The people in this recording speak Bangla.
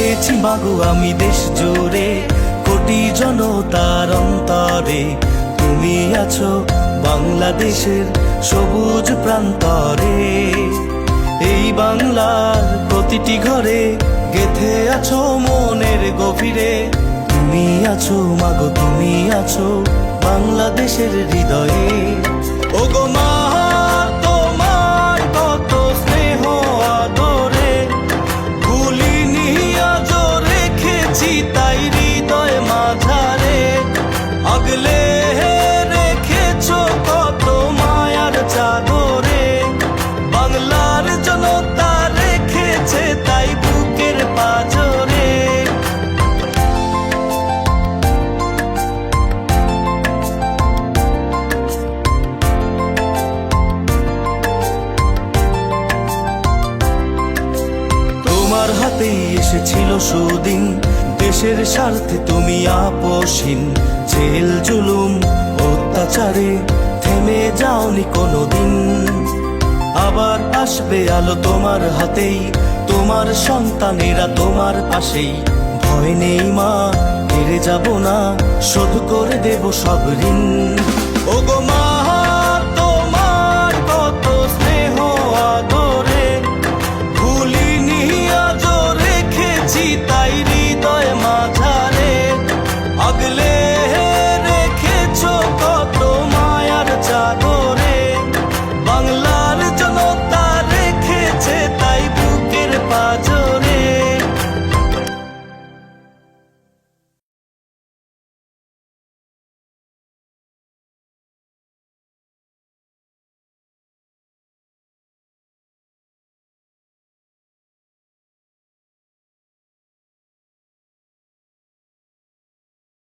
দেখেছি মাগো আমি দেশ জুড়ে, কোটি জনতার অন্তরে। তুমি আছো বাংলাদেশের সবুজ প্রান্তরে। এই বাংলার প্রতিটি ঘরে গেথে আছো মনের গভীরে। তুমি আছো মাগো, তুমি আছো বাংলাদেশের হৃদয়ে। ও গো এসেছিল সুদিন। দেশের স্বার্থে তুমি আপসহীন জেল, জুলুম, অত্যাচারে থেমে যাওনি কোনোদিন। আবার আসবে আলো তোমার হাতেই। তোমার সন্তানেরা তোমার পাশেই। ভয় নেই মা, হেরে যাব না। শোধ করে দেব সব ঋণ।